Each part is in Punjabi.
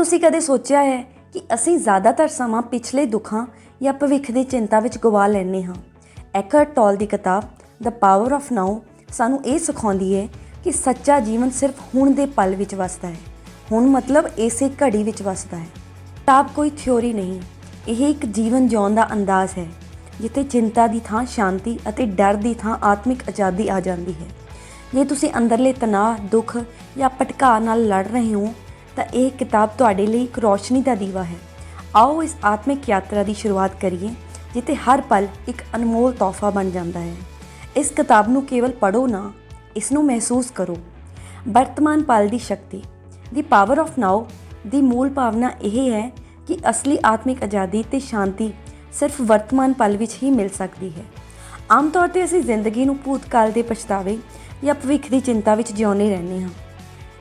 ਤੁਸੀਂ ਕਦੇ ਸੋਚਿਆ ਹੈ ਕਿ ਅਸੀਂ ਜ਼ਿਆਦਾਤਰ ਸਮਾਂ ਪਿਛਲੇ ਦੁੱਖਾਂ ਜਾਂ ਭਵਿੱਖ ਦੀ ਚਿੰਤਾ ਵਿੱਚ ਗਵਾ ਲੈਂਦੇ ਹਾਂ? ਐਕਰਟ ਟੋਲ ਦੀ ਕਿਤਾਬ ਦ ਪਾਵਰ ਆਫ ਨਾਓ ਸਾਨੂੰ ਇਹ ਸਿਖਾਉਂਦੀ ਹੈ ਕਿ ਸੱਚਾ ਜੀਵਨ ਸਿਰਫ ਹੁਣ ਦੇ ਪਲ ਵਿੱਚ ਵਸਦਾ ਹੈ। ਹੁਣ ਮਤਲਬ ਇਸੇ ਘੜੀ ਵਿੱਚ ਵਸਦਾ ਹੈ। ਕਿਤਾਬ ਕੋਈ ਥਿਉਰੀ ਨਹੀਂ। ਇਹ ਇੱਕ ਜੀਵਨ ਜਿਉਣ ਦਾ ਅੰਦਾਜ਼ ਹੈ, ਜਿੱਥੇ ਚਿੰਤਾ ਦੀ ਥਾਂ ਸ਼ਾਂਤੀ ਅਤੇ ਡਰ ਦੀ ਥਾਂ ਆਤਮਿਕ ਆਜ਼ਾਦੀ ਆ ਜਾਂਦੀ ਹੈ। ਜੇ ਤੁਸੀਂ ਅੰਦਰਲੇ ਤਣਾਅ, ਦੁੱਖ ਜਾਂ ਭਟਕਾਅ ਨਾਲ ਲੜ ਰਹੇ ਹੋ ਤਾਂ ਇਹ ਕਿਤਾਬ ਤੁਹਾਡੇ ਲਈ ਇੱਕ ਰੋਸ਼ਨੀ ਦਾ ਦੀਵਾ ਹੈ। ਆਓ ਇਸ ਆਤਮਿਕ ਯਾਤਰਾ ਦੀ ਸ਼ੁਰੂਆਤ ਕਰੀਏ, ਜਿੱਥੇ ਹਰ ਪਲ ਇੱਕ ਅਨਮੋਲ ਤੋਹਫਾ ਬਣ ਜਾਂਦਾ ਹੈ। ਇਸ ਕਿਤਾਬ ਨੂੰ ਕੇਵਲ ਪੜ੍ਹੋ ਨਾ, ਇਸ ਨੂੰ ਮਹਿਸੂਸ ਕਰੋ। ਵਰਤਮਾਨ ਪਲ ਦੀ ਸ਼ਕਤੀ, ਦੀ ਪਾਵਰ ਆਫ ਨਾਓ ਦੀ ਮੂਲ ਭਾਵਨਾ ਇਹ ਹੈ ਕਿ ਅਸਲੀ ਆਤਮਿਕ ਆਜ਼ਾਦੀ ਤੇ ਸ਼ਾਂਤੀ ਸਿਰਫ ਵਰਤਮਾਨ ਪਲ ਵਿੱਚ ਹੀ ਮਿਲ ਸਕਦੀ ਹੈ। ਆਮ ਤੌਰ ਤੇ ਅਸੀਂ ਜ਼ਿੰਦਗੀ ਨੂੰ ਭੂਤਕਾਲ ਦੇ ਪਛਤਾਵੇ ਜਾਂ ਭਵਿੱਖ ਦੀ ਚਿੰਤਾ ਵਿੱਚ ਜਿਉਂਦੇ ਰਹਿੰਦੇ ਹਾਂ।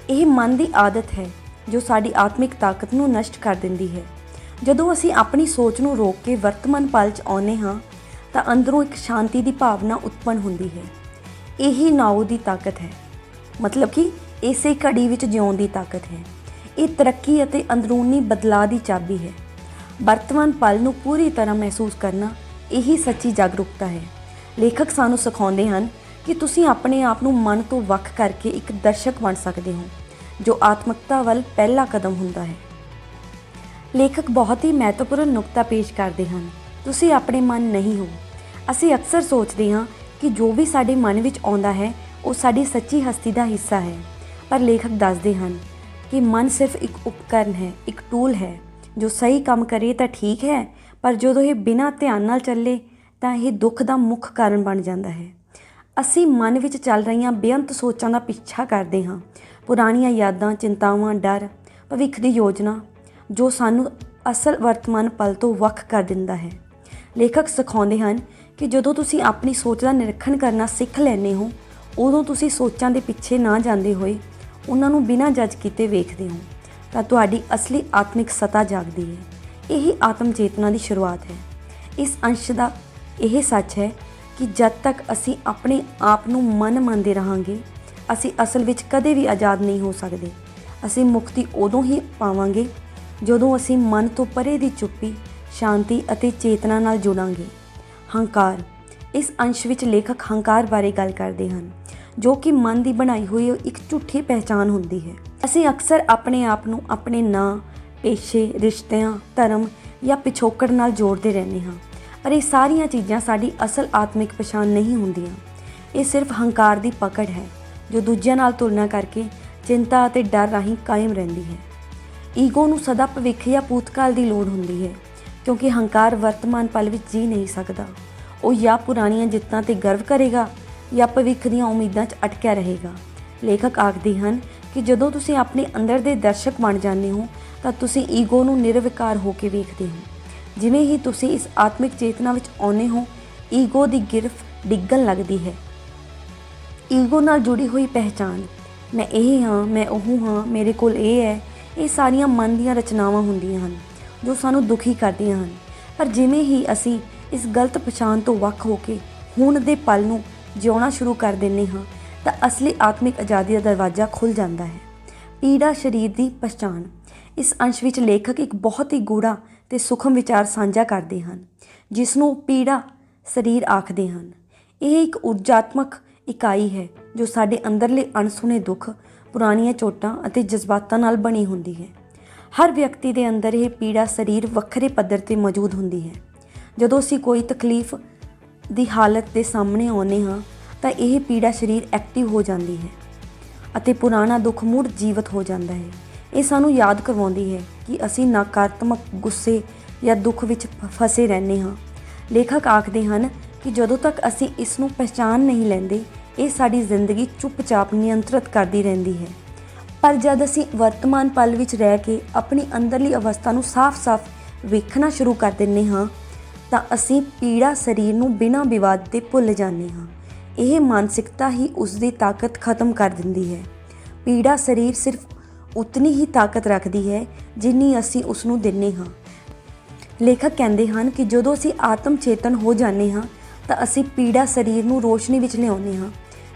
ਇਹ ਮਨ ਦੀ ਆਦਤ ਹੈ ਜੋ ਸਾਡੀ ਆਤਮਿਕ ਤਾਕਤ ਨੂੰ ਨਸ਼ਟ ਕਰ ਦਿੰਦੀ ਹੈ। ਜਦੋਂ ਅਸੀਂ ਆਪਣੀ ਸੋਚ ਨੂੰ ਰੋਕ ਕੇ ਵਰਤਮਾਨ ਪਲ 'ਚ ਆਉਂਦੇ ਹਾਂ, ਤਾਂ ਅੰਦਰੋਂ ਇੱਕ ਸ਼ਾਂਤੀ ਦੀ ਭਾਵਨਾ ਉਤਪੰਨ ਹੁੰਦੀ ਹੈ। ਇਹੀ ਨਾਉ ਦੀ ਤਾਕਤ ਹੈ। ਮਤਲਬ ਕਿ ਇਸੇ ਘੜੀ ਵਿੱਚ ਜਿਉਣ ਦੀ ਤਾਕਤ ਹੈ। ਇਹ ਤਰੱਕੀ ਅਤੇ ਅੰਦਰੂਨੀ ਬਦਲਾਅ ਦੀ ਚਾਬੀ ਹੈ। ਵਰਤਮਾਨ ਪਲ ਨੂੰ ਪੂਰੀ ਤਰ੍ਹਾਂ ਮਹਿਸੂਸ ਕਰਨਾ ਇਹੀ ਸੱਚੀ ਜਾਗਰੂਕਤਾ ਹੈ। ਲੇਖਕ ਸਾਨੂੰ ਸਿਖਾਉਂਦੇ ਹਨ ਕਿ ਤੁਸੀਂ ਆਪਣੇ ਆਪ ਨੂੰ ਮਨ ਤੋਂ ਵੱਖ ਕਰਕੇ ਇੱਕ ਦਰਸ਼ਕ ਬਣ ਸਕਦੇ ਹੋ। ਜੋ ਆਤਮਿਕਤਾ ਵੱਲ ਪਹਿਲਾ ਕਦਮ ਹੁੰਦਾ ਹੈ। ਲੇਖਕ ਬਹੁਤ ਹੀ ਮਹੱਤਵਪੂਰਨ ਨੁਕਤਾ ਪੇਸ਼ ਕਰਦੇ ਹਨ। ਤੁਸੀਂ ਆਪਣੇ ਮਨ ਨਹੀਂ ਹੋ। ਅਸੀਂ ਅਕਸਰ ਸੋਚਦੇ ਹਾਂ ਕਿ ਜੋ ਵੀ ਸਾਡੇ ਮਨ ਵਿੱਚ ਆਉਂਦਾ ਹੈ, ਉਹ ਸਾਡੀ ਸੱਚੀ ਹਸਤੀ ਦਾ ਹਿੱਸਾ ਹੈ। ਪਰ ਲੇਖਕ ਦੱਸਦੇ ਹਨ ਕਿ ਮਨ ਸਿਰਫ ਇੱਕ ਉਪਕਰਨ ਹੈ, ਇੱਕ ਟੂਲ ਹੈ। ਜੋ ਸਹੀ ਕੰਮ ਕਰੇ ਤਾਂ ਠੀਕ ਹੈ, ਪਰ ਜਦੋਂ ਇਹ ਬਿਨਾਂ ਧਿਆਨ ਨਾਲ ਚੱਲੇ, ਤਾਂ ਇਹ ਦੁੱਖ ਦਾ ਮੁੱਖ ਕਾਰਨ ਬਣ ਜਾਂਦਾ ਹੈ। ਅਸੀਂ ਮਨ ਵਿੱਚ ਚੱਲ ਰਹੀਆਂ ਬੇਅੰਤ ਸੋਚਾਂ ਦਾ ਪਿੱਛਾ ਕਰਦੇ ਹਾਂ। ਪੁਰਾਣੀਆਂ ਯਾਦਾਂ, ਚਿੰਤਾਵਾਂ, ਡਰ, ਭਵਿੱਖ ਦੀ ਯੋਜਨਾ, ਜੋ ਸਾਨੂੰ ਅਸਲ ਵਰਤਮਾਨ ਪਲ ਤੋਂ ਵੱਖ ਕਰ ਦਿੰਦਾ ਹੈ। ਲੇਖਕ ਸਿਖਾਉਂਦੇ ਹਨ ਕਿ ਜਦੋਂ ਤੁਸੀਂ ਆਪਣੀ ਸੋਚ ਦਾ ਨਿਰੀਖਣ ਕਰਨਾ ਸਿੱਖ ਲੈਂਦੇ ਹੋ, ਉਦੋਂ ਤੁਸੀਂ ਸੋਚਾਂ ਦੇ ਪਿੱਛੇ ਨਾ ਜਾਂਦੇ ਹੋਏ ਉਹਨਾਂ ਨੂੰ ਬਿਨਾਂ ਜੱਜ ਕੀਤੇ ਵੇਖਦੇ ਹੋ, ਤਾਂ ਤੁਹਾਡੀ ਅਸਲੀ ਆਤਮਿਕ ਸਤਾ ਜਾਗਦੀ ਹੈ। ਇਹੀ ਆਤਮ ਚੇਤਨਾ ਦੀ ਸ਼ੁਰੂਆਤ ਹੈ। ਇਸ ਅੰਸ਼ ਦਾ ਇਹ ਸੱਚ ਹੈ ਕਿ ਜਦ ਤੱਕ ਅਸੀਂ ਆਪਣੇ ਆਪ ਨੂੰ ਮਨ ਮੰਨਦੇ ਰਹਾਂਗੇ ਅਸੀਂ ਅਸਲ ਵਿੱਚ ਕਦੇ ਵੀ ਆਜ਼ਾਦ ਨਹੀਂ ਹੋ ਸਕਦੇ। ਅਸੀਂ ਮੁਕਤੀ ਉਦੋਂ ਹੀ ਪਾਵਾਂਗੇ ਜਦੋਂ ਅਸੀਂ ਮਨ ਤੋਂ ਪਰੇ ਦੀ ਚੁੱਪੀ, ਸ਼ਾਂਤੀ ਅਤੇ ਚੇਤਨਾ ਨਾਲ ਜੁੜਾਂਗੇ। ਹੰਕਾਰ, ਇਸ ਅੰਸ਼ ਵਿੱਚ ਲੇਖਕ ਹੰਕਾਰ ਬਾਰੇ ਗੱਲ ਕਰਦੇ ਹਨ, ਜੋ ਕਿ ਮਨ ਦੀ ਬਣਾਈ ਹੋਈ ਇੱਕ ਝੂਠੀ ਪਹਿਚਾਨ ਹੁੰਦੀ ਹੈ। ਅਸੀਂ ਅਕਸਰ ਆਪਣੇ ਆਪ ਨੂੰ ਆਪਣੇ ਨਾਂ, ਪੇਸ਼ੇ, ਰਿਸ਼ਤਿਆਂ, ਧਰਮ ਜਾਂ ਪਿਛੋਕੜ ਨਾਲ ਜੋੜਦੇ ਰਹਿੰਦੇ ਹਾਂ। ਪਰ ਇਹ ਸਾਰੀਆਂ ਚੀਜ਼ਾਂ ਸਾਡੀ ਅਸਲ ਆਤਮਿਕ ਪਛਾਣ ਨਹੀਂ ਹੁੰਦੀਆਂ। ਇਹ ਸਿਰਫ ਹੰਕਾਰ ਦੀ ਪਕੜ ਹੈ। ਜੋ ਦੂਜਿਆਂ ਨਾਲ ਤੁਲਨਾ ਕਰਕੇ ਚਿੰਤਾ ਅਤੇ ਡਰ ਰਾਹੀਂ ਕਾਇਮ ਰਹਿੰਦੀ ਹੈ। ਈਗੋ ਨੂੰ ਸਦਾ ਭਵਿੱਖ ਜਾਂ ਭੂਤਕਾਲ ਦੀ ਲੋੜ ਹੁੰਦੀ ਹੈ, ਕਿਉਂਕਿ ਹੰਕਾਰ ਵਰਤਮਾਨ ਪਲ ਵਿੱਚ ਜੀ ਨਹੀਂ ਸਕਦਾ। ਉਹ ਜਾਂ ਪੁਰਾਣੀਆਂ ਜਿੱਤਾਂ ਤੇ ਗਰਵ ਕਰੇਗਾ ਜਾਂ ਭਵਿੱਖ ਦੀਆਂ ਉਮੀਦਾਂ 'ਚ ਅਟਕਿਆ ਰਹੇਗਾ। ਲੇਖਕ ਆਖਦੇ ਹਨ ਕਿ ਜਦੋਂ ਤੁਸੀਂ ਆਪਣੇ ਅੰਦਰ ਦੇ ਦਰਸ਼ਕ ਬਣ ਜਾਂਦੇ ਹੋ, ਤਾਂ ਤੁਸੀਂ ਈਗੋ ਨੂੰ ਨਿਰਵਿਕਾਰ ਹੋ ਕੇ ਵੇਖਦੇ ਹੋ। ਜਿਵੇਂ ਹੀ ਤੁਸੀਂ ਇਸ ਆਤਮਿਕ ਚੇਤਨਾ ਵਿੱਚ ਆਉਂਦੇ ਹੋ, ਈਗੋ ਦੀ ਗਿਰਫ ਡਿੱਗਣ ਲੱਗਦੀ ਹੈ। ਈਗੋ ਨਾਲ ਜੁੜੀ ਹੋਈ ਪਹਿਚਾਨ ਮੈਂ ਇਹ ਹਾਂ, ਮੈਂ ਉਹ ਹਾਂ, ਮੇਰੇ ਕੋਲ ਇਹ ਹੈ। ਇਹ ਸਾਰੀਆਂ ਮਨ ਦੀਆਂ ਰਚਨਾਵਾਂ ਹੁੰਦੀਆਂ ਹਨ, ਜੋ ਸਾਨੂੰ ਦੁਖੀ ਕਰਦੀਆਂ ਹਨ। ਪਰ ਜਿਵੇਂ ਹੀ ਅਸੀਂ ਇਸ ਗਲਤ ਪਛਾਣ ਤੋਂ ਵੱਖ ਹੋ ਕੇ ਹੁਣ ਦੇ ਪਲ ਨੂੰ ਜਿਉਣਾ ਸ਼ੁਰੂ ਕਰ ਦਿੰਨੇ ਹਾਂ, ਤਾਂ ਅਸਲੀ ਆਤਮਿਕ ਆਜ਼ਾਦੀ ਦਾ ਦਰਵਾਜ਼ਾ ਖੁੱਲ ਜਾਂਦਾ ਹੈ। ਪੀੜਾ ਸਰੀਰ ਦੀ ਪਛਾਣ। ਇਸ ਅੰਸ਼ ਵਿੱਚ ਲੇਖਕ ਇੱਕ ਬਹੁਤ ਹੀ ਗੂੜਾ ਤੇ ਸੁਖਮ ਵਿਚਾਰ ਸਾਂਝਾ ਕਰਦੇ ਹਨ ਜਿਸ ਨੂੰ ਪੀੜਾ ਸਰੀਰ ਆਖਦੇ ਹਨ। ਇਹ ਇੱਕ ਊਰਜਾਤਮਕ ਇਕਾਈ ਹੈ, ਜੋ ਸਾਡੇ ਅੰਦਰਲੇ ਅਣਸੁਣੇ ਦੁੱਖ, ਪੁਰਾਣੀਆਂ ਚੋਟਾਂ ਅਤੇ ਜਜ਼ਬਾਤਾਂ ਨਾਲ ਬਣੀ ਹੁੰਦੀ ਹੈ। ਹਰ ਵਿਅਕਤੀ ਦੇ ਅੰਦਰ ਇਹ ਪੀੜਾ ਸਰੀਰ ਵੱਖਰੇ ਪੱਧਰ ਤੇ ਮੌਜੂਦ ਹੁੰਦੀ ਹੈ। ਜਦੋਂ ਅਸੀਂ ਕੋਈ ਤਕਲੀਫ ਦੀ ਹਾਲਤ ਦੇ ਸਾਹਮਣੇ ਆਉਂਦੇ ਹਾਂ, ਤਾਂ ਇਹ ਪੀੜਾ ਸਰੀਰ ਐਕਟਿਵ ਹੋ ਜਾਂਦੀ ਹੈ ਅਤੇ ਪੁਰਾਣਾ ਦੁੱਖ ਮੁੜ ਜੀਵਤ ਹੋ ਜਾਂਦਾ ਹੈ। ਇਹ ਸਾਨੂੰ ਯਾਦ ਕਰਵਾਉਂਦੀ ਹੈ ਕਿ ਅਸੀਂ ਨਕਾਰਾਤਮਕ ਗੁੱਸੇ ਜਾਂ ਦੁੱਖ ਵਿੱਚ ਫ- ਫਸੇ ਰਹਿੰਦੇ ਹਾਂ। ਲੇਖਕ ਆਖਦੇ ਹਨ ਕਿ ਜਦੋਂ ਤੱਕ ਅਸੀਂ ਇਸ ਨੂੰ ਪਛਾਣ ਨਹੀਂ ਲੈਂਦੇ ਇਹ ਸਾਡੀ ਜ਼ਿੰਦਗੀ ਚੁੱਪਚਾਪ ਨਿਯੰਤਰਿਤ ਕਰਦੀ ਰਹਿੰਦੀ ਹੈ। ਪਰ ਜਦ ਅਸੀਂ ਵਰਤਮਾਨ ਪਲ ਵਿੱਚ ਰਹਿ ਕੇ ਆਪਣੀ ਅੰਦਰਲੀ ਅਵਸਥਾ ਨੂੰ ਸਾਫ਼-ਸਾਫ਼ ਵੇਖਣਾ ਸ਼ੁਰੂ ਕਰ ਦਿੰਦੇ ਹਾਂ, ਤਾਂ ਅਸੀਂ ਪੀੜਾ ਸਰੀਰ ਨੂੰ ਬਿਨਾਂ ਵਿਵਾਦ ਦੇ ਭੁੱਲ ਜਾਂਦੇ ਹਾਂ। ਇਹ ਮਾਨਸਿਕਤਾ ਹੀ ਉਸ ਦੀ ਤਾਕਤ ਖਤਮ ਕਰ ਦਿੰਦੀ ਹੈ। ਪੀੜਾ ਸਰੀਰ ਸਿਰਫ ਉਤਨੀ ਹੀ ਤਾਕਤ ਰੱਖਦੀ ਹੈ ਜਿੰਨੀ ਅਸੀਂ ਉਸ ਨੂੰ ਦਿੰਨੇ ਹਾਂ। ਲੇਖਕ ਕਹਿੰਦੇ ਹਨ ਕਿ ਜਦੋਂ ਅਸੀਂ ਆਤਮ ਚੇਤਨ ਹੋ ਜਾਂਦੇ ਹਾਂ ਤਾਂ ਅਸੀਂ ਪੀੜਾ ਸਰੀਰ ਨੂੰ ਰੋਸ਼ਨੀ ਵਿੱਚ ਲਿਆਉਂਦੇ ਹਾਂ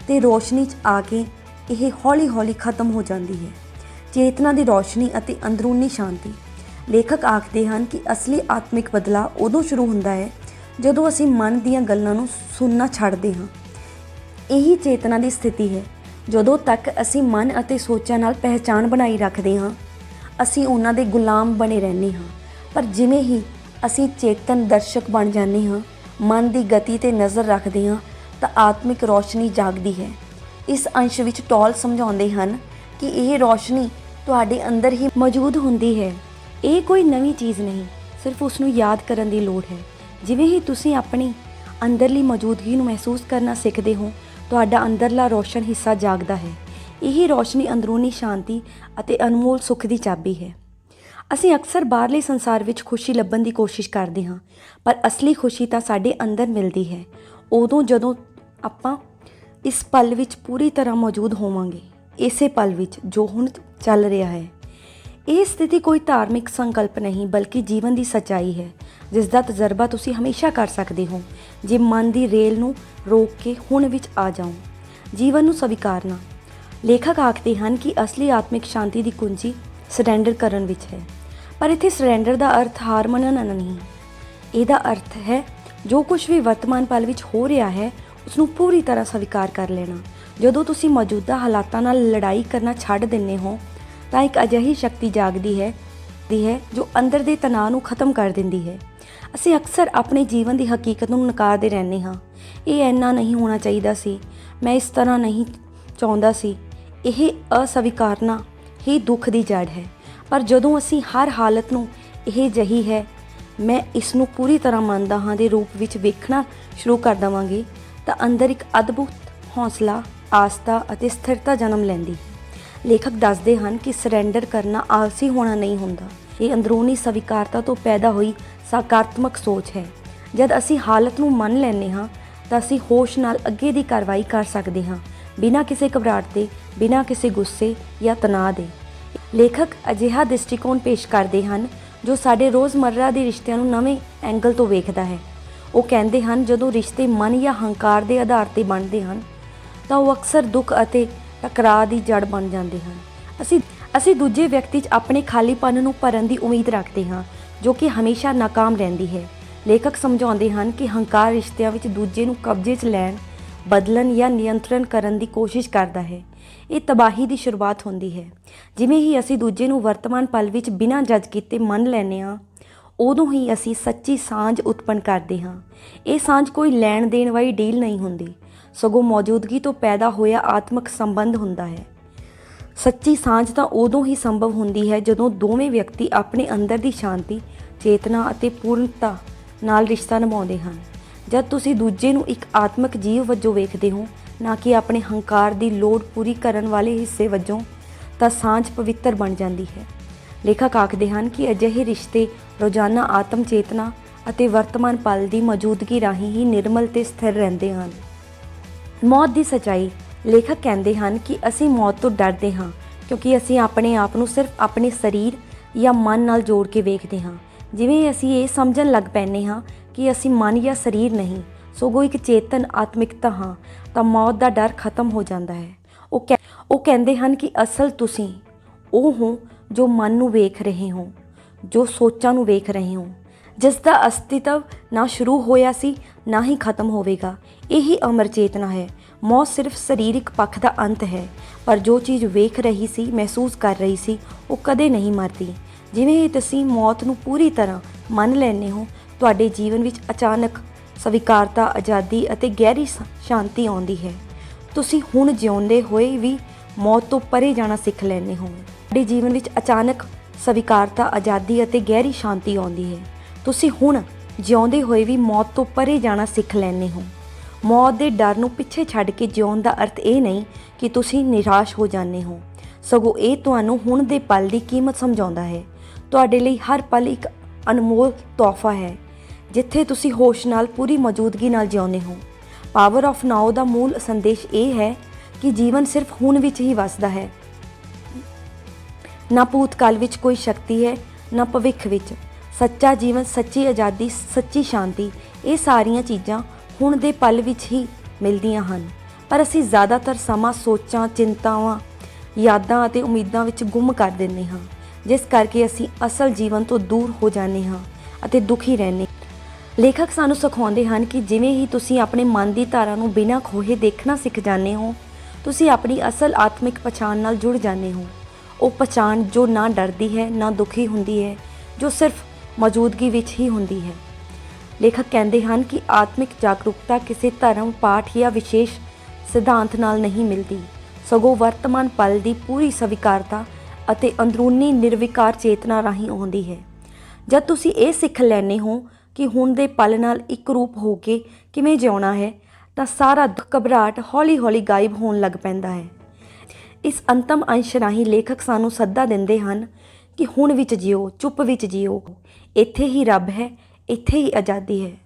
ਤੇ ਰੋਸ਼ਨੀ 'ਚ ਆ ਕੇ ਇਹ ਹੌਲੀ-ਹੌਲੀ ਖਤਮ ਹੋ ਜਾਂਦੀ ਹੈ। ਚੇਤਨਾ ਦੀ ਰੋਸ਼ਨੀ ਅਤੇ ਅੰਦਰੂਨੀ ਸ਼ਾਂਤੀ। ਲੇਖਕ ਆਖਦੇ ਹਨ ਕਿ ਅਸਲੀ ਆਤਮਿਕ ਬਦਲਾਅ ਉਦੋਂ ਸ਼ੁਰੂ ਹੁੰਦਾ ਹੈ ਜਦੋਂ ਅਸੀਂ ਮਨ ਦੀਆਂ ਗੱਲਾਂ ਨੂੰ ਸੁਣਨਾ ਛੱਡਦੇ ਹਾਂ। ਇਹੀ ਚੇਤਨਾ ਦੀ ਸਥਿਤੀ ਹੈ। ਜਦੋਂ ਤੱਕ ਅਸੀਂ ਮਨ ਅਤੇ ਸੋਚਾਂ ਨਾਲ ਪਹਿਚਾਣ ਬਣਾਈ ਰੱਖਦੇ ਹਾਂ, ਅਸੀਂ ਉਹਨਾਂ ਦੇ ਗੁਲਾਮ ਬਣੇ ਰਹਿੰਦੇ ਹਾਂ। ਪਰ ਜਿਵੇਂ ਹੀ ਅਸੀਂ ਚੇਤਨ ਦਰਸ਼ਕ ਬਣ ਜਾਂਦੇ ਹਾਂ ਮਨ ਦੀ ਗਤੀ ਤੇ ਨਜ਼ਰ ਰੱਖਦੇ ਹਾਂ, ਤਾਂ ਆਤਮਿਕ ਰੋਸ਼ਨੀ ਜਾਗਦੀ ਹੈ। ਇਸ ਅੰਸ਼ ਵਿੱਚ ਟੌਲ ਸਮਝਾਉਂਦੇ ਹਨ ਕਿ ਇਹ ਰੋਸ਼ਨੀ ਤੁਹਾਡੇ ਅੰਦਰ ਹੀ ਮੌਜੂਦ ਹੁੰਦੀ ਹੈ। ਇਹ ਕੋਈ ਨਵੀਂ ਚੀਜ਼ ਨਹੀਂ, ਸਿਰਫ ਉਸ ਨੂੰ ਯਾਦ ਕਰਨ ਦੀ ਲੋੜ ਹੈ। ਜਿਵੇਂ ਹੀ ਤੁਸੀਂ ਆਪਣੀ ਅੰਦਰਲੀ ਮੌਜੂਦਗੀ ਨੂੰ ਮਹਿਸੂਸ ਕਰਨਾ ਸਿੱਖਦੇ ਹੋ, ਤੁਹਾਡਾ ਅੰਦਰਲਾ ਰੋਸ਼ਨ ਹਿੱਸਾ ਜਾਗਦਾ ਹੈ। ਇਹ ਰੋਸ਼ਨੀ ਅੰਦਰੂਨੀ ਸ਼ਾਂਤੀ ਅਤੇ ਅਨਮੋਲ ਸੁੱਖ ਦੀ ਚਾਬੀ ਹੈ। ਅਸੀਂ ਅਕਸਰ ਬਾਹਰਲੇ ਸੰਸਾਰ ਵਿੱਚ ਖੁਸ਼ੀ ਲੱਭਣ ਦੀ ਕੋਸ਼ਿਸ਼ ਕਰਦੇ ਹਾਂ, ਪਰ ਅਸਲੀ ਖੁਸ਼ੀ ਤਾਂ ਸਾਡੇ ਅੰਦਰ ਮਿਲਦੀ ਹੈ। ਉਦੋਂ ਜਦੋਂ ਆਪਾਂ ਇਸ ਪਲ ਵਿੱਚ ਪੂਰੀ ਤਰ੍ਹਾਂ ਮੌਜੂਦ ਹੋਵਾਂਗੇ, ਇਸੇ ਪਲ ਵਿੱਚ ਜੋ ਹੁਣ ਚੱਲ ਰਿਹਾ ਹੈ। ਇਹ ਸਥਿਤੀ ਕੋਈ ਧਾਰਮਿਕ ਸੰਕਲਪ ਨਹੀਂ, ਬਲਕਿ ਜੀਵਨ ਦੀ ਸੱਚਾਈ ਹੈ, ਜਿਸ ਦਾ ਤਜਰਬਾ ਤੁਸੀਂ ਹਮੇਸ਼ਾ ਕਰ ਸਕਦੇ ਹੋ। ਜੇ ਮਨ ਦੀ ਰੇਲ ਨੂੰ ਰੋਕ ਕੇ ਹੁਣ ਵਿੱਚ ਆ ਜਾਓ, ਜੀਵਨ ਨੂੰ ਸਵੀਕਾਰਨਾ। ਲੇਖਕ ਆਖਦੇ ਹਨ ਕਿ ਅਸਲੀ ਆਤਮਿਕ ਸ਼ਾਂਤੀ ਦੀ ਕੁੰਜੀ ਸਰੈਂਡਰ ਕਰਨ ਵਿੱਚ ਹੈ। ਪਰ ਇੱਥੇ ਸਰੈਂਡਰ ਦਾ ਅਰਥ ਹਾਰ ਮੰਨਣਾ ਨਹੀਂ। ਇਹਦਾ ਅਰਥ ਹੈ, ਜੋ ਕੁਝ ਵੀ ਵਰਤਮਾਨ ਪਲ ਵਿੱਚ ਹੋ ਰਿਹਾ ਹੈ ਉਸ ਨੂੰ ਪੂਰੀ ਤਰ੍ਹਾਂ ਸਵੀਕਾਰ ਕਰ ਲੈਣਾ। ਜਦੋਂ ਤੁਸੀਂ ਮੌਜੂਦਾ ਹਾਲਾਤਾਂ ਨਾਲ ਲੜਾਈ ਕਰਨਾ ਛੱਡ ਦਿੰਦੇ ਹੋ, ਤਾਂ ਇੱਕ ਅਜਿਹੀ ਸ਼ਕਤੀ ਜਾਗਦੀ ਹੈ, ਦੀ ਹੈ, ਜੋ ਅੰਦਰ ਦੇ ਤਣਾਅ ਨੂੰ ਖਤਮ ਕਰ ਦਿੰਦੀ ਹੈ। ਅਸੀਂ ਅਕਸਰ ਆਪਣੇ ਜੀਵਨ ਦੀ ਹਕੀਕਤ ਨੂੰ ਨਕਾਰਦੇ ਰਹਿੰਦੇ ਹਾਂ। ਇਹ ਇੰਨਾ ਨਹੀਂ ਹੋਣਾ ਚਾਹੀਦਾ ਸੀ। ਮੈਂ ਇਸ ਤਰ੍ਹਾਂ ਨਹੀਂ ਚਾਹੁੰਦਾ ਸੀ। ਇਹ ਅਸਵੀਕਾਰਨਾ ਹੀ ਦੁੱਖ ਦੀ ਜੜ ਹੈ। ਪਰ ਜਦੋਂ ਅਸੀਂ ਹਰ ਹਾਲਤ ਨੂੰ ਇਹ ਜਹੀ ਹੈ, ਮੈਂ ਇਸ ਨੂੰ ਪੂਰੀ ਤਰ੍ਹਾਂ ਮੰਨਦਾ ਹਾਂ ਦੇ ਰੂਪ ਵਿੱਚ ਵੇਖਣਾ ਸ਼ੁਰੂ ਕਰ ਦਵਾਂਗੇ, ਤਾਂ ਅੰਦਰ ਇੱਕ ਅਦਭੁਤ ਹੌਸਲਾ, ਆਸਥਾ ਅਤੇ ਸਥਿਰਤਾ ਜਨਮ ਲੈਂਦੀ। ਲੇਖਕ ਦੱਸਦੇ ਹਨ ਕਿ ਸਰੈਂਡਰ ਕਰਨਾ ਆਲਸੀ ਹੋਣਾ ਨਹੀਂ ਹੁੰਦਾ। ਇਹ ਅੰਦਰੂਨੀ ਸਵੀਕਾਰਤਾ ਤੋਂ ਪੈਦਾ ਹੋਈ ਸਕਾਰਾਤਮਕ ਸੋਚ ਹੈ। ਜਦ ਅਸੀਂ ਹਾਲਤ ਨੂੰ ਮੰਨ ਲੈਂਦੇ ਹਾਂ, ਤਾਂ ਅਸੀਂ ਹੋਸ਼ ਨਾਲ ਅੱਗੇ ਦੀ ਕਾਰਵਾਈ ਕਰ ਸਕਦੇ ਹਾਂ, ਬਿਨਾਂ ਕਿਸੇ ਘਬਰਾਹਟ ਦੇ, ਬਿਨਾਂ ਕਿਸੇ ਗੁੱਸੇ ਜਾਂ ਤਣਾਅ ਦੇ। ਲੇਖਕ ਅਜਿਹਾ ਦ੍ਰਿਸ਼ਟੀਕੋਣ ਪੇਸ਼ ਕਰਦੇ ਹਨ, ਜੋ ਸਾਡੇ ਰੋਜ਼ਮਰਰਾ ਦੇ ਰਿਸ਼ਤਿਆਂ ਨੂੰ ਨਵੇਂ ਐਂਗਲ ਤੋਂ ਵੇਖਦਾ ਹੈ। ਉਹ ਕਹਿੰਦੇ ਹਨ, ਜਦੋਂ ਰਿਸ਼ਤੇ ਮਨ ਜਾਂ ਹੰਕਾਰ ਦੇ ਆਧਾਰ ਤੇ ਬਣਦੇ ਹਨ, ਤਾਂ ਉਹ ਅਕਸਰ ਦੁੱਖ ਅਤੇ ਟਕਰਾਅ ਦੀ ਜੜ ਬਣ ਜਾਂਦੇ ਹਨ। ਅਸੀਂ ਅਸੀਂ ਦੂਜੇ ਵਿਅਕਤੀ 'ਚ ਆਪਣੇ ਖਾਲੀਪਨ ਨੂੰ ਭਰਨ ਦੀ ਉਮੀਦ ਰੱਖਦੇ ਹਾਂ, ਜੋ ਕਿ ਹਮੇਸ਼ਾ ਨਾਕਾਮ ਰਹਿੰਦੀ ਹੈ। ਲੇਖਕ ਸਮਝਾਉਂਦੇ ਹਨ ਕਿ ਹੰਕਾਰ ਰਿਸ਼ਤਿਆਂ ਵਿੱਚ ਦੂਜੇ ਨੂੰ ਕਬਜ਼ੇ 'ਚ ਲੈਣ ਬਦਲਣ ਜਾਂ ਨਿਯੰਤਰਣ ਕਰਨ ਦੀ ਕੋਸ਼ਿਸ਼ ਕਰਦਾ ਹੈ। ਇਹ ਤਬਾਹੀ ਦੀ ਸ਼ੁਰੂਆਤ ਹੁੰਦੀ ਹੈ। ਜਿਵੇਂ ਹੀ ਅਸੀਂ ਦੂਜੇ ਨੂੰ ਵਰਤਮਾਨ ਪਲ ਵਿੱਚ ਬਿਨਾਂ ਜੱਜ ਕੀਤੇ ਮੰਨ ਲੈਂਦੇ ਹਾਂ, ਉਦੋਂ ਹੀ ਅਸੀਂ ਸੱਚੀ ਸਾਂਝ ਉਤਪੰਨ ਕਰਦੇ ਹਾਂ। ਇਹ ਸਾਂਝ ਕੋਈ ਲੈਣ ਦੇਣ ਵਾਲੀ ਡੀਲ ਨਹੀਂ ਹੁੰਦੀ। ਸਗੋਂ ਮੌਜੂਦਗੀ ਤੋਂ ਪੈਦਾ ਹੋਇਆ ਆਤਮਿਕ ਸੰਬੰਧ ਹੁੰਦਾ ਹੈ। ਸੱਚੀ ਸਾਂਝ ਤਾਂ ਉਦੋਂ ਹੀ ਸੰਭਵ ਹੁੰਦੀ ਹੈ ਜਦੋਂ ਦੋਵੇਂ ਵਿਅਕਤੀ ਆਪਣੇ ਅੰਦਰ ਦੀ ਸ਼ਾਂਤੀ, ਚੇਤਨਾ ਅਤੇ ਪੂਰਨਤਾ ਨਾਲ ਰਿਸ਼ਤਾ ਨਿਭਾਉਂਦੇ ਹਨ। ਜਦ ਤੁਸੀਂ ਦੂਜੇ ਨੂੰ ਇੱਕ ਆਤਮਿਕ ਜੀਵ ਵਜੋਂ ਵੇਖਦੇ ਹੋ, ਨਾ ਕਿ ਆਪਣੇ ਹੰਕਾਰ ਦੀ ਲੋੜ ਪੂਰੀ ਕਰਨ ਵਾਲੇ ਹਿੱਸੇ ਵਜੋਂ, ਤਾਂ ਸਾਂਝ ਪਵਿੱਤਰ ਬਣ ਜਾਂਦੀ ਹੈ। ਲੇਖਕ ਆਖਦੇ ਹਨ ਕਿ ਅਜਿਹੇ ਰਿਸ਼ਤੇ ਰੋਜ਼ਾਨਾ ਆਤਮ ਚੇਤਨਾ ਅਤੇ ਵਰਤਮਾਨ ਪਲ ਦੀ ਮੌਜੂਦਗੀ ਰਾਹੀਂ ਹੀ ਨਿਰਮਲ ਤੇ ਸਥਿਰ ਰਹਿੰਦੇ ਹਨ। ਮੌਤ ਦੀ ਸਚਾਈ, ਲੇਖਕ ਕਹਿੰਦੇ ਹਨ ਕਿ ਅਸੀਂ ਮੌਤ ਤੋਂ ਡਰਦੇ ਹਾਂ, ਕਿਉਂਕਿ ਅਸੀਂ ਆਪਣੇ ਆਪ ਨੂੰ ਸਿਰਫ ਆਪਣੇ ਸਰੀਰ ਜਾਂ ਮਨ ਨਾਲ ਜੋੜ ਕੇ ਵੇਖਦੇ ਹਾਂ। ਜਿਵੇਂ ਅਸੀਂ ਇਹ ਸਮਝਣ ਲੱਗ ਪੈਂਦੇ ਹਾਂ ਕਿ ਅਸੀਂ ਮਨ ਜਾਂ ਸਰੀਰ ਨਹੀਂ, ਸਗੋਂ ਇੱਕ ਚੇਤਨ ਆਤਮਿਕਤਾ ਹਾਂ, ਤਾਂ ਮੌਤ ਦਾ ਡਰ ਖਤਮ ਹੋ ਜਾਂਦਾ ਹੈ। ਉਹ ਕਹਿ- ਉਹ ਕਹਿੰਦੇ ਹਨ ਕਿ ਅਸਲ ਤੁਸੀਂ ਉਹ ਹੋ ਜੋ ਮਨ ਨੂੰ ਵੇਖ ਰਹੇ ਹੋ, ਜੋ ਸੋਚਾਂ ਨੂੰ ਵੇਖ ਰਹੇ ਹੋ। ਜਿਸ ਦਾ ਅਸਤਿਤਵ ਨਾ ਸ਼ੁਰੂ ਹੋਇਆ ਸੀ, ਨਾ ਹੀ ਖਤਮ ਹੋਵੇਗਾ। ਇਹੀ ਅਮਰ ਚੇਤਨਾ ਹੈ। ਮੌਤ ਸਿਰਫ ਸਰੀਰਕ ਪੱਖ ਦਾ ਅੰਤ ਹੈ, ਪਰ ਜੋ ਚੀਜ਼ ਵੇਖ ਰਹੀ ਸੀ, ਮਹਿਸੂਸ ਕਰ ਰਹੀ ਸੀ, ਉਹ ਕਦੇ ਨਹੀਂ ਮਰਦੀ। ਜਿਵੇਂ ਹੀ ਤੁਸੀਂ ਮੌਤ ਨੂੰ ਪੂਰੀ ਤਰ੍ਹਾਂ ਮੰਨ ਲੈਂਦੇ ਹੋ, ਤੁਹਾਡੇ ਜੀਵਨ ਵਿੱਚ ਅਚਾਨਕ ਸਵੀਕਾਰਤਾ, ਆਜ਼ਾਦੀ ਅਤੇ ਗਹਿਰੀ ਸ਼- ਸ਼ਾਂਤੀ ਆਉਂਦੀ ਹੈ। ਤੁਸੀਂ ਹੁਣ ਜਿਉਂਦੇ ਹੋਏ ਵੀ ਮੌਤ ਤੋਂ ਪਰੇ ਜਾਣਾ ਸਿੱਖ ਲੈਂਦੇ ਹੋ। ਤੁਹਾਡੇ ਜੀਵਨ ਵਿੱਚ ਅਚਾਨਕ ਸਵੀਕਾਰਤਾ, ਆਜ਼ਾਦੀ ਅਤੇ ਗਹਿਰੀ ਸ਼ਾਂਤੀ ਆਉਂਦੀ ਹੈ। ਤੁਸੀਂ ਹੁਣ ਜਿਉਂਦੇ ਹੋਏ ਵੀ ਮੌਤ ਤੋਂ ਪਰੇ ਜਾਣਾ ਸਿੱਖ ਲੈਂਦੇ ਹੋ। ਮੌਤ ਦੇ ਡਰ ਨੂੰ ਪਿੱਛੇ ਛੱਡ ਕੇ ਜਿਉਣ ਦਾ ਅਰਥ ਇਹ ਨਹੀਂ ਕਿ ਤੁਸੀਂ ਨਿਰਾਸ਼ ਹੋ ਜਾਂਦੇ ਹੋ। ਸਗੋਂ ਇਹ ਤੁਹਾਨੂੰ ਹੁਣ ਦੇ ਪਲ ਦੀ ਕੀਮਤ ਸਮਝਾਉਂਦਾ ਹੈ। ਤੁਹਾਡੇ ਲਈ ਹਰ ਪਲ ਇੱਕ ਅਨਮੋਲ ਤੋਹਫਾ ਹੈ, ਜਿੱਥੇ ਤੁਸੀਂ ਹੋਸ਼ ਨਾਲ ਪੂਰੀ ਮੌਜੂਦਗੀ ਨਾਲ ਜਿਉਂਦੇ ਹੋ। ਪਾਵਰ ਆਫ ਨਾਓ ਦਾ ਮੂਲ ਸੰਦੇਸ਼ ਇਹ ਹੈ ਕਿ ਜੀਵਨ ਸਿਰਫ ਹੁਣ ਵਿੱਚ ਹੀ ਵਸਦਾ ਹੈ। ਨਾ ਭੂਤਕਾਲ ਵਿੱਚ ਕੋਈ ਸ਼ਕਤੀ ਹੈ, ਨਾ ਭਵਿੱਖ ਵਿੱਚ। ਸੱਚਾ ਜੀਵਨ, ਸੱਚੀ ਆਜ਼ਾਦੀ, ਸੱਚੀ ਸ਼ਾਂਤੀ, ਇਹ ਸਾਰੀਆਂ ਚੀਜ਼ਾਂ ਹੁਣ ਦੇ ਪਲ ਵਿੱਚ ਹੀ ਮਿਲਦੀਆਂ ਹਨ। ਪਰ ਅਸੀਂ ਜ਼ਿਆਦਾਤਰ ਸਮਾਂ ਸੋਚਾਂ, ਚਿੰਤਾਵਾਂ, ਯਾਦਾਂ ਅਤੇ ਉਮੀਦਾਂ ਵਿੱਚ ਗੁੰਮ ਕਰ ਦਿੰਦੇ ਹਾਂ। ਜਿਸ ਕਰਕੇ ਅਸੀਂ ਅਸਲ ਜੀਵਨ ਤੋਂ ਦੂਰ ਹੋ ਜਾਂਦੇ ਹਾਂ ਅਤੇ ਦੁਖੀ ਰਹਿੰਦੇ ਲੇਖਕ ਸਾਨੂੰ ਸਿਖਾਉਂਦੇ ਹਨ ਕਿ ਜਿਵੇਂ ਹੀ ਤੁਸੀਂ ਆਪਣੇ ਮਨ ਦੀ ਧਾਰਾ ਨੂੰ ਬਿਨਾਂ ਖੋਹੇ ਦੇਖਣਾ ਸਿੱਖ ਜਾਂਦੇ ਹੋ, ਤੁਸੀਂ ਆਪਣੀ ਅਸਲ ਆਤਮਿਕ ਪਛਾਣ ਨਾਲ ਜੁੜ ਜਾਂਦੇ ਹੋ। ਉਹ ਪਛਾਣ ਜੋ ਨਾ ਡਰਦੀ ਹੈ, ਨਾ ਦੁਖੀ ਹੁੰਦੀ ਹੈ, ਜੋ ਸਿਰਫ ਮੌਜੂਦਗੀ ਵਿੱਚ ਹੀ ਹੁੰਦੀ ਹੈ। ਲੇਖਕ ਕਹਿੰਦੇ ਹਨ ਕਿ ਆਤਮਿਕ ਜਾਗਰੂਕਤਾ ਕਿਸੇ ਧਰਮ, ਪਾਠ ਜਾਂ ਵਿਸ਼ੇਸ਼ ਸਿਧਾਂਤ ਨਾਲ ਨਹੀਂ ਮਿਲਦੀ। ਸਗੋਂ ਵਰਤਮਾਨ ਪਲ ਦੀ ਪੂਰੀ ਸਵੀਕਾਰਤਾ ਅਤੇ ਅੰਦਰੂਨੀ ਨਿਰਵਿਕਾਰ ਚੇਤਨਾ ਰਾਹੀਂ ਆਉਂਦੀ ਹੈ। ਜਦ ਤੁਸੀਂ ਇਹ ਸਿੱਖ ਲੈਨੇ ਹੋ ਕਿ ਹੁਣ ਦੇ ਪਲ ਨਾਲ ਇੱਕ ਰੂਪ ਹੋ ਕੇ ਕਿਵੇਂ ਜਿਉਣਾ ਹੈ, ਤਾਂ ਸਾਰਾ ਦੁੱਖ ਘਬਰਾਹਟ ਹੌਲੀ-ਹੌਲੀ ਗਾਇਬ ਹੋਣ ਲੱਗ ਪੈਂਦਾ ਹੈ। ਇਸ ਅੰਤਮ ਅੰਸ਼ ਰਾਹੀਂ ਲੇਖਕ ਸਾਨੂੰ ਸੱਦਾ ਦਿੰਦੇ ਹਨ ਕਿ ਹੁਣ ਵਿੱਚ ਜਿਓ, ਚੁੱਪ ਵਿੱਚ ਜਿਓ। ਇੱਥੇ ਹੀ ਰੱਬ ਹੈ, ਇੱਥੇ ਹੀ ਆਜ਼ਾਦੀ ਹੈ।